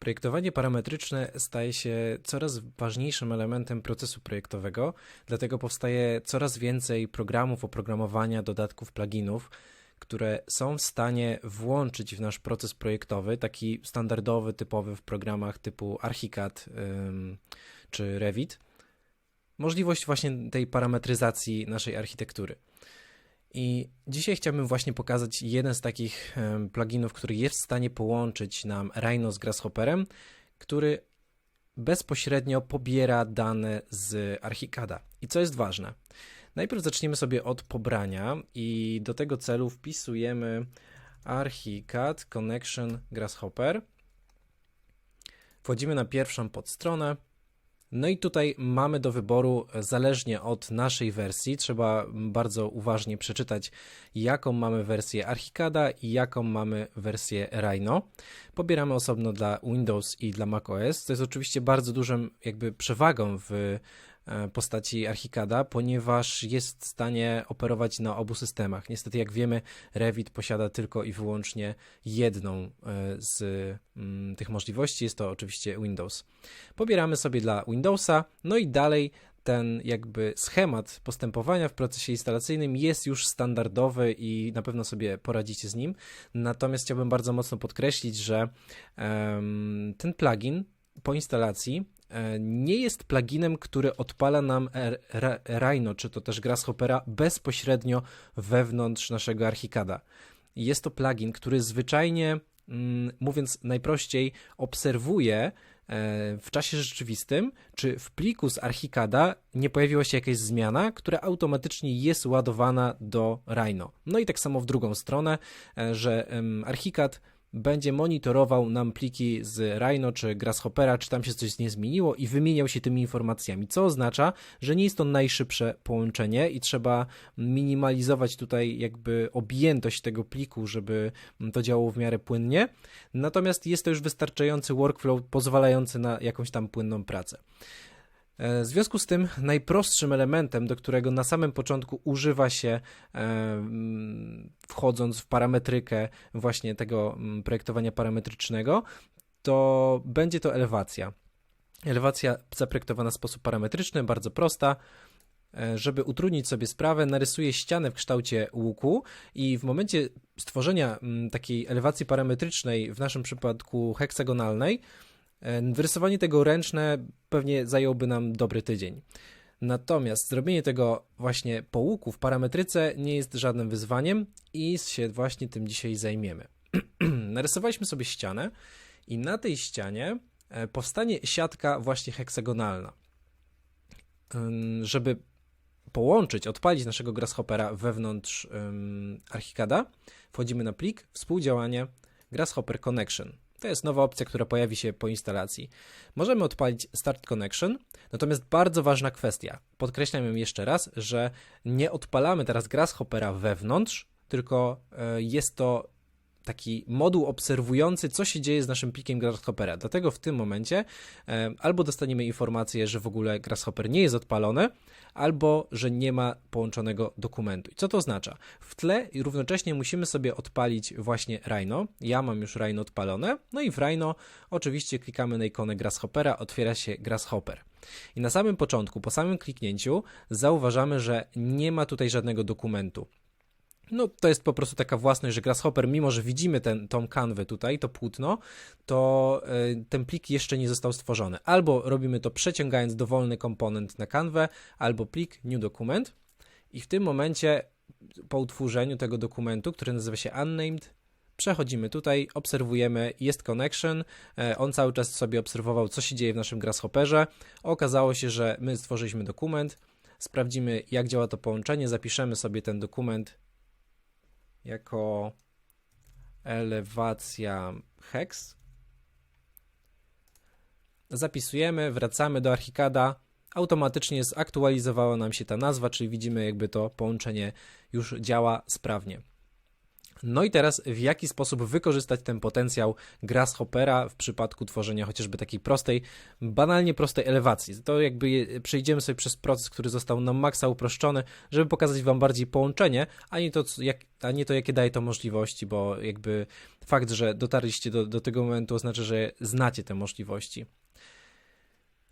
Projektowanie parametryczne staje się coraz ważniejszym elementem procesu projektowego, dlatego powstaje coraz więcej programów oprogramowania, dodatków, pluginów, które są w stanie włączyć w nasz proces projektowy, taki standardowy, typowy w programach typu Archicad ym, czy Revit, możliwość właśnie tej parametryzacji naszej architektury. I dzisiaj chciałbym właśnie pokazać jeden z takich pluginów, który jest w stanie połączyć nam Rhino z Grasshopperem, który bezpośrednio pobiera dane z Archicada. I co jest ważne? Najpierw zaczniemy sobie od pobrania i do tego celu wpisujemy Archicad Connection Grasshopper. Wchodzimy na pierwszą podstronę no i tutaj mamy do wyboru, e, zależnie od naszej wersji, trzeba bardzo uważnie przeczytać, jaką mamy wersję Archicada i jaką mamy wersję Rhino. Pobieramy osobno dla Windows i dla macOS. To jest oczywiście bardzo dużym jakby przewagą w postaci Archicada, ponieważ jest w stanie operować na obu systemach. Niestety, jak wiemy, Revit posiada tylko i wyłącznie jedną e, z mm, tych możliwości, jest to oczywiście Windows. Pobieramy sobie dla Windowsa, no i dalej ten jakby schemat postępowania w procesie instalacyjnym jest już standardowy i na pewno sobie poradzicie z nim. Natomiast chciałbym bardzo mocno podkreślić, że um, ten plugin po instalacji E, nie jest pluginem, który odpala nam Rhino, czy to też Grasshoppera bezpośrednio wewnątrz naszego Archicada. Jest to plugin, który zwyczajnie, mm, mówiąc najprościej, obserwuje e, w czasie rzeczywistym, czy w pliku z Archicada nie pojawiła się jakaś zmiana, która automatycznie jest ładowana do Rhino. No i tak samo w drugą stronę, e, że Archicad będzie monitorował nam pliki z Rhino czy Grasshoppera, czy tam się coś nie zmieniło i wymieniał się tymi informacjami, co oznacza, że nie jest to najszybsze połączenie i trzeba minimalizować tutaj jakby objętość tego pliku, żeby to działało w miarę płynnie. Natomiast jest to już wystarczający workflow pozwalający na jakąś tam płynną pracę. E, w związku z tym najprostszym elementem, do którego na samym początku używa się e, wchodząc w parametrykę właśnie tego projektowania parametrycznego, to będzie to elewacja. Elewacja zaprojektowana w sposób parametryczny, bardzo prosta. E, żeby utrudnić sobie sprawę, narysuję ścianę w kształcie łuku i w momencie stworzenia takiej elewacji parametrycznej, w naszym przypadku heksagonalnej, wyrysowanie tego ręczne pewnie zająłby nam dobry tydzień. Natomiast zrobienie tego właśnie po łuku w parametryce nie jest żadnym wyzwaniem i się właśnie tym dzisiaj zajmiemy. Narysowaliśmy sobie ścianę i na tej ścianie e, powstanie siatka właśnie heksagonalna. Żeby połączyć, odpalić naszego Grasshoppera wewnątrz um, Archicada, wchodzimy na plik, współdziałanie, Grasshopper Connection. To jest nowa opcja, która pojawi się po instalacji. Możemy odpalić Start Connection, natomiast bardzo ważna kwestia. Podkreślam ją jeszcze raz, że nie odpalamy teraz Grasshoppera wewnątrz, tylko e, jest to taki moduł obserwujący, co się dzieje z naszym plikiem Grasshoppera. Dlatego w tym momencie e, albo dostaniemy informację, że w ogóle Grasshopper nie jest odpalony, albo że nie ma połączonego dokumentu. I co to oznacza? W tle równocześnie musimy sobie odpalić właśnie Rhino. Ja mam już Rhino odpalone, no i w Rhino oczywiście klikamy na ikonę Grasshoppera, otwiera się Grasshopper. I na samym początku, po samym kliknięciu, zauważamy, że nie ma tutaj żadnego dokumentu. No, to jest po prostu taka własność, że Grasshopper, mimo że widzimy ten, tą kanwę tutaj, to płótno, to y, ten plik jeszcze nie został stworzony. Albo robimy to przeciągając dowolny komponent na kanwę, albo plik new document i w tym momencie po utworzeniu tego dokumentu, który nazywa się unnamed, przechodzimy tutaj, obserwujemy, jest connection, e, on cały czas sobie obserwował, co się dzieje w naszym Grasshopperze. Okazało się, że my stworzyliśmy dokument, sprawdzimy, jak działa to połączenie, zapiszemy sobie ten dokument jako elewacja hex. Zapisujemy, wracamy do Archicada. Automatycznie zaktualizowała nam się ta nazwa, czyli widzimy jakby to połączenie już działa sprawnie. No i teraz w jaki sposób wykorzystać ten potencjał Grasshoppera w przypadku tworzenia chociażby takiej prostej, banalnie prostej elewacji. To jakby przejdziemy sobie przez proces, który został na maksa uproszczony, żeby pokazać Wam bardziej połączenie, a nie to, jak, a nie to jakie daje to możliwości, bo jakby fakt, że dotarliście do, do tego momentu oznacza, że znacie te możliwości.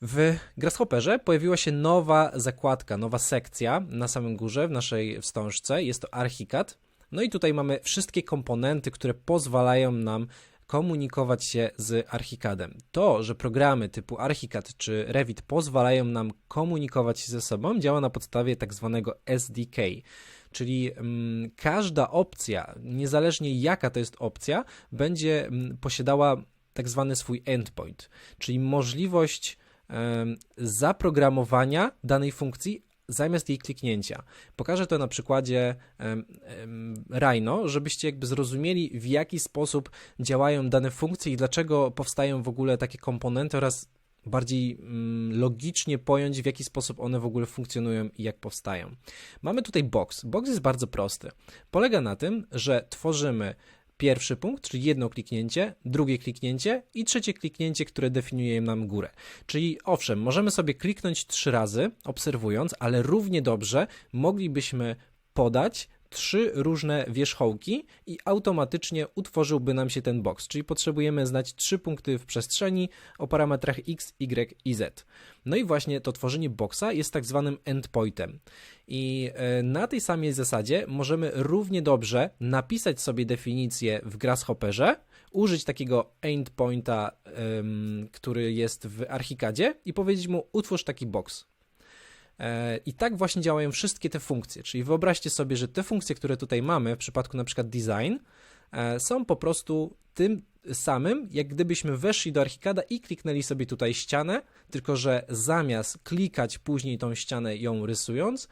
W Grasshopperze pojawiła się nowa zakładka, nowa sekcja na samym górze w naszej wstążce. Jest to Archicad. No i tutaj mamy wszystkie komponenty, które pozwalają nam komunikować się z Archicadem. To, że programy typu Archicad czy Revit pozwalają nam komunikować się ze sobą, działa na podstawie tak zwanego SDK. Czyli mm, każda opcja, niezależnie jaka to jest opcja, będzie mm, posiadała tak zwany swój endpoint, czyli możliwość zaprogramowania danej funkcji zamiast jej kliknięcia. Pokażę to na przykładzie Rhino, żebyście jakby zrozumieli w jaki sposób działają dane funkcje i dlaczego powstają w ogóle takie komponenty oraz bardziej mm, logicznie pojąć w jaki sposób one w ogóle funkcjonują i jak powstają. Mamy tutaj box. Box jest bardzo prosty. Polega na tym, że tworzymy pierwszy punkt, czyli jedno kliknięcie, drugie kliknięcie i trzecie kliknięcie, które definiuje nam górę. Czyli owszem, możemy sobie kliknąć trzy razy, obserwując, ale równie dobrze moglibyśmy podać trzy różne wierzchołki i automatycznie utworzyłby nam się ten box, czyli potrzebujemy znać trzy punkty w przestrzeni o parametrach x, y i z. No i właśnie to tworzenie boxa jest tak zwanym endpointem. I e, na tej samej zasadzie możemy równie dobrze napisać sobie definicję w Grasshopperze, użyć takiego endpointa, który jest w Archicadzie i powiedzieć mu utwórz taki box. E, I tak właśnie działają wszystkie te funkcje. Czyli wyobraźcie sobie, że te funkcje, które tutaj mamy, w przypadku na przykład design, e, są po prostu tym samym, jak gdybyśmy weszli do Archicada i kliknęli sobie tutaj ścianę, tylko że zamiast klikać później tą ścianę ją rysując,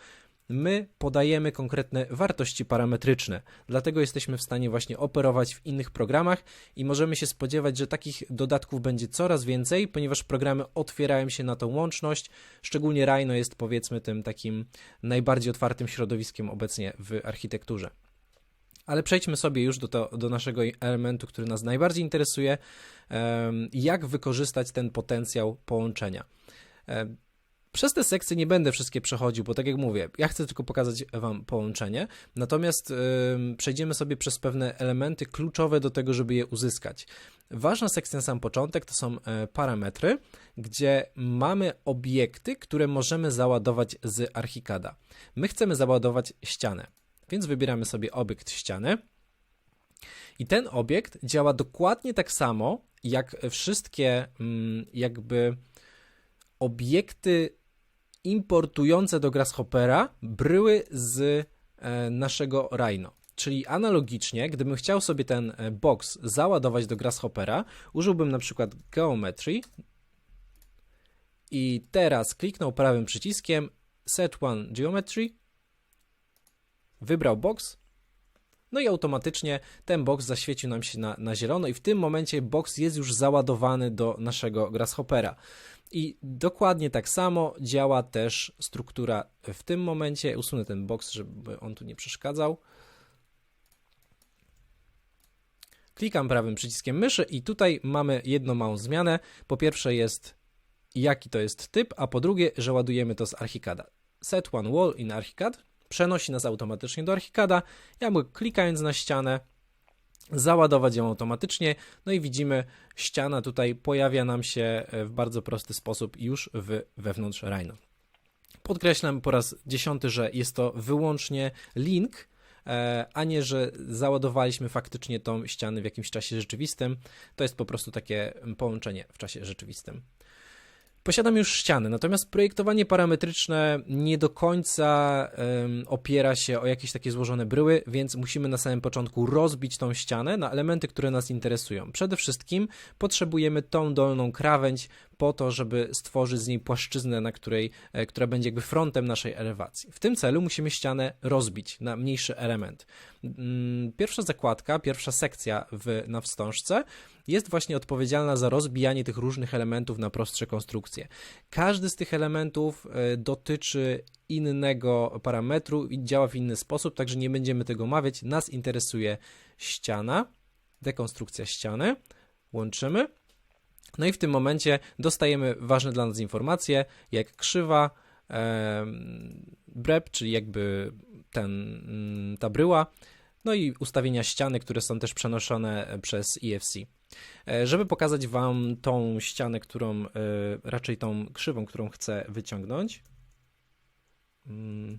my podajemy konkretne wartości parametryczne. Dlatego jesteśmy w stanie właśnie operować w innych programach i możemy się spodziewać, że takich dodatków będzie coraz więcej, ponieważ programy otwierają się na tą łączność. Szczególnie Rhino jest powiedzmy tym takim najbardziej otwartym środowiskiem obecnie w architekturze. Ale przejdźmy sobie już do, to, do naszego elementu, który nas najbardziej interesuje, jak wykorzystać ten potencjał połączenia. Przez te sekcje nie będę wszystkie przechodził, bo tak jak mówię, ja chcę tylko pokazać Wam połączenie, natomiast em, przejdziemy sobie przez pewne elementy kluczowe do tego, żeby je uzyskać. Ważna sekcja na sam początek to są e, parametry, gdzie mamy obiekty, które możemy załadować z Archicada. My chcemy załadować ścianę. Więc wybieramy sobie obiekt ściany. I ten obiekt działa dokładnie tak samo, jak wszystkie mm, jakby obiekty importujące do Grasshoppera bryły z e, naszego Rhino. Czyli analogicznie, gdybym chciał sobie ten e, box załadować do Grasshoppera, użyłbym na przykład Geometry i teraz kliknął prawym przyciskiem Set One Geometry wybrał box, no i automatycznie ten box zaświecił nam się na, na zielono i w tym momencie box jest już załadowany do naszego Grasshoppera. I dokładnie tak samo działa też struktura w tym momencie. Usunę ten box, żeby on tu nie przeszkadzał. Klikam prawym przyciskiem myszy i tutaj mamy jedną małą zmianę. Po pierwsze jest jaki to jest typ, a po drugie, że ładujemy to z Archicada. Set one wall in Archicad przenosi nas automatycznie do Archicada. Ja mogę klikając na ścianę załadować ją automatycznie. No i widzimy, ściana tutaj pojawia nam się w bardzo prosty sposób już w, wewnątrz Rhino. Podkreślam po raz dziesiąty, że jest to wyłącznie link, e, a nie, że załadowaliśmy faktycznie tą ścianę w jakimś czasie rzeczywistym. To jest po prostu takie połączenie w czasie rzeczywistym. Posiadam już ścianę, natomiast projektowanie parametryczne nie do końca um, opiera się o jakieś takie złożone bryły, więc musimy na samym początku rozbić tą ścianę na elementy, które nas interesują. Przede wszystkim potrzebujemy tą dolną krawędź po to, żeby stworzyć z niej płaszczyznę, na której, e, która będzie jakby frontem naszej elewacji. W tym celu musimy ścianę rozbić na mniejszy element. Mm, Pierwsza zakładka, pierwsza sekcja w, na wstążce jest właśnie odpowiedzialna za rozbijanie tych różnych elementów na prostsze konstrukcje. Każdy z tych elementów e, dotyczy innego parametru i działa w inny sposób, także nie będziemy tego omawiać. Nas interesuje ściana, dekonstrukcja ściany, łączymy. No i w tym momencie dostajemy ważne dla nas informacje, jak krzywa, e, brep, czyli jakby ten, mm, ta bryła, no i ustawienia ściany, które są też przenoszone przez EFC. E, żeby pokazać Wam tą ścianę, którą, e, raczej tą krzywą, którą chcę wyciągnąć, mm,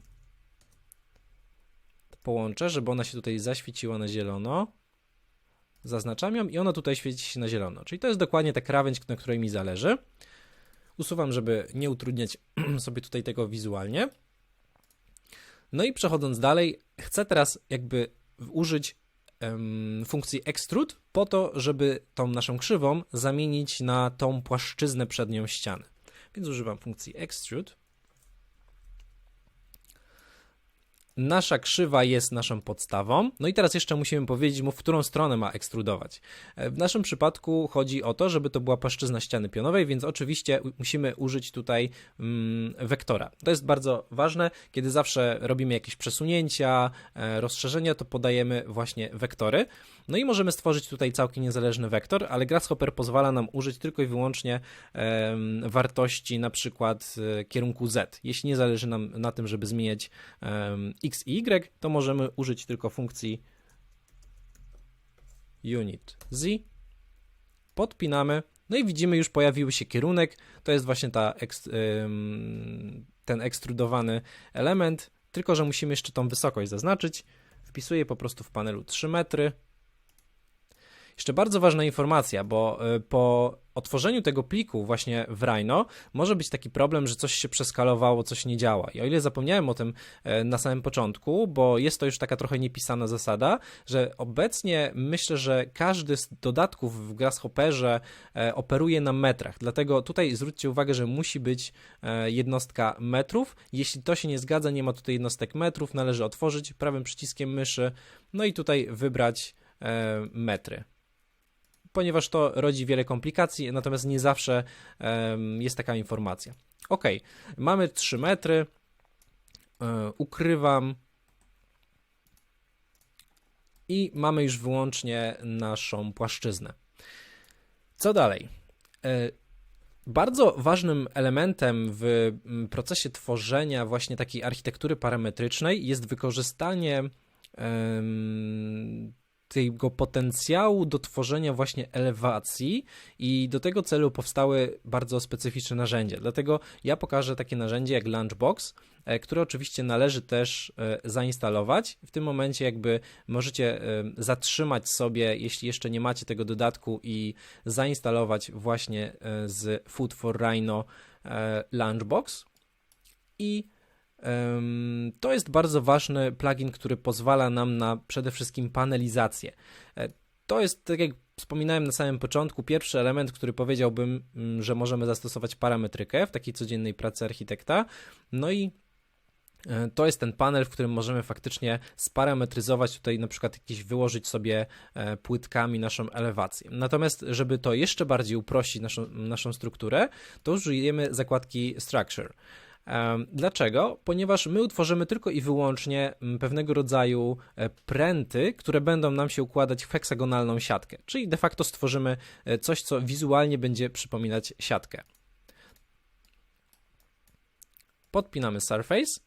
połączę, żeby ona się tutaj zaświeciła na zielono. Zaznaczam ją i ona tutaj świeci się na zielono. Czyli to jest dokładnie ta krawędź, na której mi zależy. Usuwam, żeby nie utrudniać sobie tutaj tego wizualnie. No i przechodząc dalej, chcę teraz jakby użyć um, funkcji extrude po to, żeby tą naszą krzywą zamienić na tą płaszczyznę przednią ściany. Więc używam funkcji extrude. Nasza krzywa jest naszą podstawą. No i teraz jeszcze musimy powiedzieć mu, w którą stronę ma ekstrudować. E, w naszym przypadku chodzi o to, żeby to była płaszczyzna ściany pionowej, więc oczywiście musimy użyć tutaj mm, wektora. To jest bardzo ważne, kiedy zawsze robimy jakieś przesunięcia, e, rozszerzenia, to podajemy właśnie wektory. No i możemy stworzyć tutaj całkiem niezależny wektor, ale Grasshopper pozwala nam użyć tylko i wyłącznie wartości na przykład e, kierunku z. Jeśli nie zależy nam na tym, żeby zmieniać e, x i y, to możemy użyć tylko funkcji unit z, podpinamy, no i widzimy już pojawił się kierunek, to jest właśnie ta ten ekstrudowany element, tylko że musimy jeszcze tą wysokość zaznaczyć. Wpisuję po prostu w panelu 3 metry, jeszcze bardzo ważna informacja, bo y, po otworzeniu tego pliku właśnie w Rhino może być taki problem, że coś się przeskalowało, coś nie działa. I o ile zapomniałem o tym e, na samym początku, bo jest to już taka trochę niepisana zasada, że obecnie myślę, że każdy z dodatków w Grasshopperze e, operuje na metrach. Dlatego tutaj zwróćcie uwagę, że musi być e, jednostka metrów. Jeśli to się nie zgadza, nie ma tutaj jednostek metrów, należy otworzyć prawym przyciskiem myszy, no i tutaj wybrać metry ponieważ to rodzi wiele komplikacji, natomiast nie zawsze jest taka informacja. Ok, mamy 3 metry, um, ukrywam i mamy już wyłącznie naszą płaszczyznę. Co dalej? E, bardzo ważnym elementem w procesie tworzenia właśnie takiej architektury parametrycznej jest wykorzystanie tego potencjału do tworzenia właśnie elewacji i do tego celu powstały bardzo specyficzne narzędzia. Dlatego ja pokażę takie narzędzie jak Lunchbox, e, które oczywiście należy też e, zainstalować. W tym momencie jakby możecie e, zatrzymać sobie, jeśli jeszcze nie macie tego dodatku i zainstalować właśnie z Food for Rhino Lunchbox i to jest bardzo ważny plugin, który pozwala nam na przede wszystkim panelizację. E, to jest, tak jak wspominałem na samym początku, pierwszy element, który powiedziałbym, mm, że możemy zastosować parametrykę w takiej codziennej pracy architekta. No i e, to jest ten panel, w którym możemy faktycznie sparametryzować tutaj na przykład jakieś wyłożyć sobie e, płytkami naszą elewację. Natomiast, żeby to jeszcze bardziej uprościć naszą, naszą strukturę, to użyjemy zakładki Structure. Dlaczego? Ponieważ my utworzymy tylko i wyłącznie mm, pewnego rodzaju e, pręty, które będą nam się układać w heksagonalną siatkę, czyli de facto stworzymy e, coś, co wizualnie będzie przypominać siatkę. Podpinamy Surface.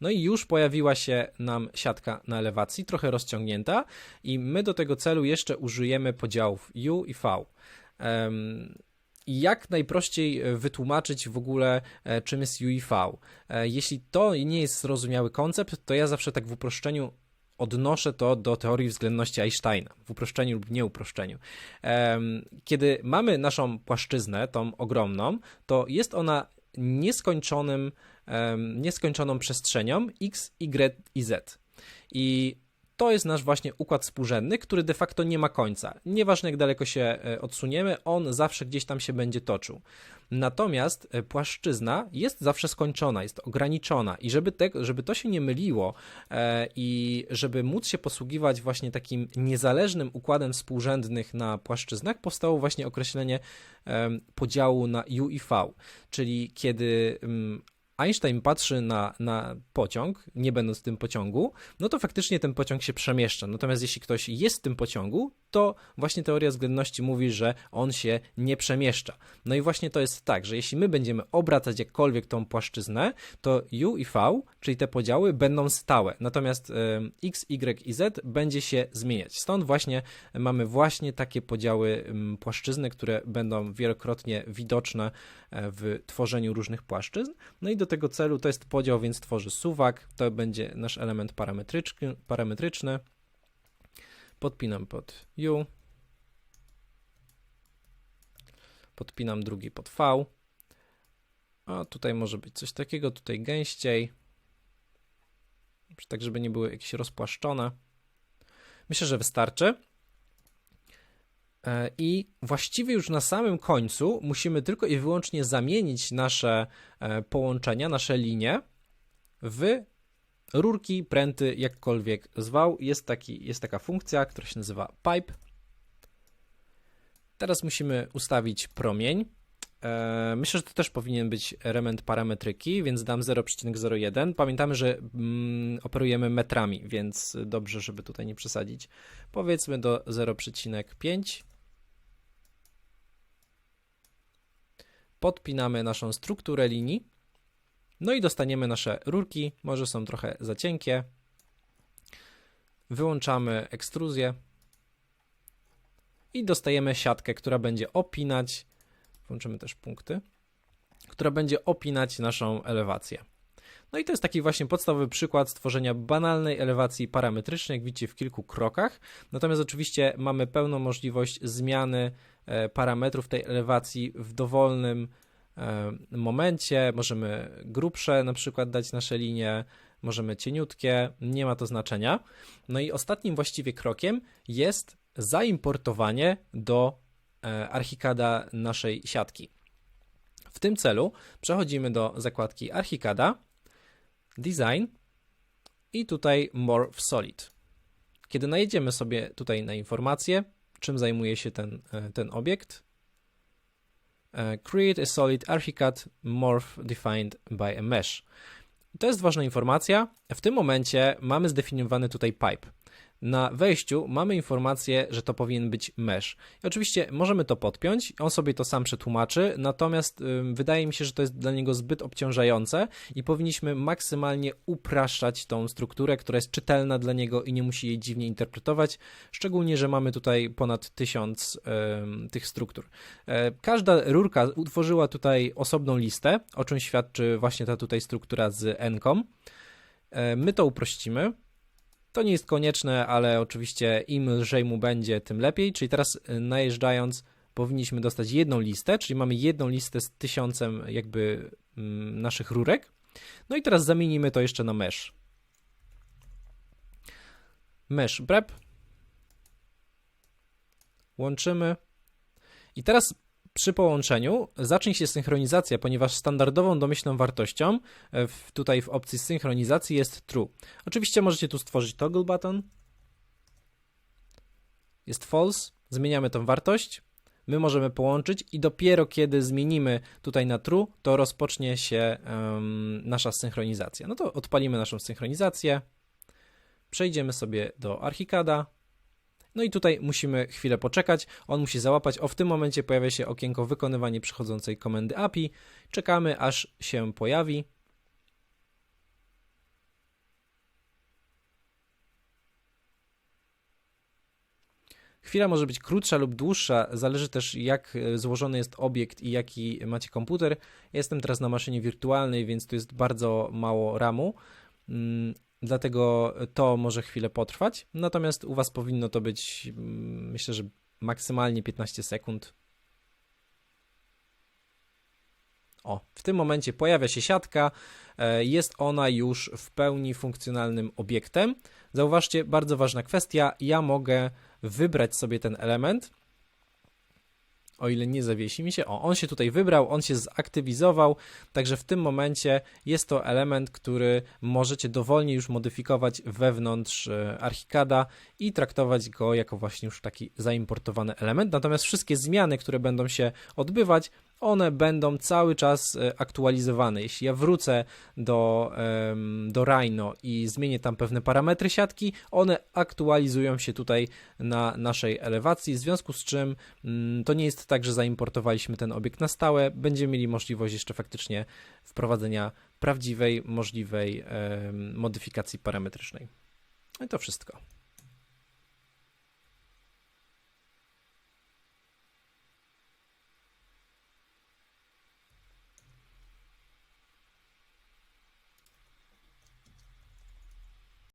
No i już pojawiła się nam siatka na elewacji, trochę rozciągnięta, i my do tego celu jeszcze użyjemy podziałów U i V jak najprościej e, wytłumaczyć w ogóle, e, czym jest UIV. E, jeśli to nie jest zrozumiały koncept, to ja zawsze tak w uproszczeniu odnoszę to do teorii względności Einsteina, w uproszczeniu lub nieuproszczeniu. Kiedy mamy naszą płaszczyznę, tą ogromną, to jest ona nieskończonym, nieskończoną przestrzenią x, y i z. I to jest nasz właśnie układ współrzędny, który de facto nie ma końca. Nieważne jak daleko się e, odsuniemy, on zawsze gdzieś tam się będzie toczył. Natomiast e, płaszczyzna jest zawsze skończona, jest ograniczona i żeby, te, żeby to się nie myliło e, i żeby móc się posługiwać właśnie takim niezależnym układem współrzędnych na płaszczyznach, powstało właśnie określenie e, podziału na U i V, czyli kiedy m, mm, Einstein patrzy na, na pociąg, nie będąc w tym pociągu, no to faktycznie ten pociąg się przemieszcza. Natomiast jeśli ktoś jest w tym pociągu, to właśnie teoria względności mówi, że on się nie przemieszcza. No i właśnie to jest tak, że jeśli my będziemy obracać jakkolwiek tą płaszczyznę, to u i v, czyli te podziały, będą stałe. Natomiast x, y i z będzie się zmieniać. Stąd właśnie mamy właśnie takie podziały płaszczyzny, które będą wielokrotnie widoczne e, w tworzeniu różnych płaszczyzn. No i do tego celu to jest podział, więc tworzy suwak, to będzie nasz element parametryczny, parametryczny. Podpinam pod U. Podpinam drugi pod V. A tutaj może być coś takiego, tutaj gęściej. Tak, żeby nie były jakieś rozpłaszczone. Myślę, że wystarczy. E, I właściwie już na samym końcu musimy tylko i wyłącznie zamienić nasze e, połączenia, nasze linie w rurki, pręty, jakkolwiek zwał. Jest, taki, jest taka funkcja, która się nazywa pipe. Teraz musimy ustawić promień. E, myślę, że to też powinien być element parametryki, więc dam 0,01. Pamiętamy, że mm, operujemy metrami, więc dobrze, żeby tutaj nie przesadzić. Powiedzmy do 0,5. Podpinamy naszą strukturę linii. No i dostaniemy nasze rurki, może są trochę za cienkie. Wyłączamy ekstruzję i dostajemy siatkę, która będzie opinać, włączymy też punkty, która będzie opinać naszą elewację. No i to jest taki właśnie podstawowy przykład stworzenia banalnej elewacji parametrycznej, jak widzicie w kilku krokach. Natomiast oczywiście mamy pełną możliwość zmiany e, parametrów tej elewacji w dowolnym E, momencie, możemy grubsze na przykład dać nasze linie, możemy cieniutkie, nie ma to znaczenia. No i ostatnim właściwie krokiem jest zaimportowanie do e, Archicada naszej siatki. W tym celu przechodzimy do zakładki Archicada, Design i tutaj Morph Solid. Kiedy najedziemy sobie tutaj na informację, czym zajmuje się ten, e, ten obiekt, E, create a solid archicad morph defined by a mesh. To jest ważna informacja. W tym momencie mamy zdefiniowany tutaj pipe na wejściu mamy informację, że to powinien być mesh. I oczywiście możemy to podpiąć, on sobie to sam przetłumaczy, natomiast wydaje mi się, że to jest dla niego zbyt obciążające i powinniśmy maksymalnie upraszczać tą strukturę, która jest czytelna dla niego i nie musi jej dziwnie interpretować, szczególnie, że mamy tutaj ponad tysiąc tych struktur. E, każda rurka utworzyła tutaj osobną listę, o czym świadczy właśnie ta tutaj struktura z Encom. E, my to uprościmy. To nie jest konieczne, ale oczywiście im lżej mu będzie, tym lepiej. Czyli teraz y, najeżdżając powinniśmy dostać jedną listę, czyli mamy jedną listę z tysiącem jakby mm, naszych rurek. No i teraz zamienimy to jeszcze na mesh. Mesh prep. Łączymy. I teraz przy połączeniu zacznie się synchronizacja, ponieważ standardową domyślną wartością e, w, tutaj w opcji synchronizacji jest true. Oczywiście możecie tu stworzyć toggle button. Jest false, zmieniamy tą wartość. My możemy połączyć i dopiero kiedy zmienimy tutaj na true, to rozpocznie się um, nasza synchronizacja. No to odpalimy naszą synchronizację. Przejdziemy sobie do Archicada, no i tutaj musimy chwilę poczekać, on musi załapać. O, w tym momencie pojawia się okienko wykonywanie przychodzącej komendy API. Czekamy, aż się pojawi. Chwila może być krótsza lub dłuższa, zależy też jak e, złożony jest obiekt i jaki macie komputer. Jestem teraz na maszynie wirtualnej, więc tu jest bardzo mało RAMu. Dlatego to może chwilę potrwać. Natomiast u Was powinno to być, mm, myślę, że maksymalnie 15 sekund. O, w tym momencie pojawia się siatka, e, jest ona już w pełni funkcjonalnym obiektem. Zauważcie, bardzo ważna kwestia, ja mogę wybrać sobie ten element, o ile nie zawiesi mi się. O, on się tutaj wybrał, on się zaktywizował, także w tym momencie jest to element, który możecie dowolnie już modyfikować wewnątrz e, Archicada i traktować go jako właśnie już taki zaimportowany element. Natomiast wszystkie zmiany, które będą się odbywać, one będą cały czas e, aktualizowane. Jeśli ja wrócę do, do Rhino i zmienię tam pewne parametry siatki, one aktualizują się tutaj na naszej elewacji, w związku z czym mm, to nie jest tak, że zaimportowaliśmy ten obiekt na stałe, będziemy mieli możliwość jeszcze faktycznie wprowadzenia prawdziwej, możliwej modyfikacji parametrycznej. No i to wszystko.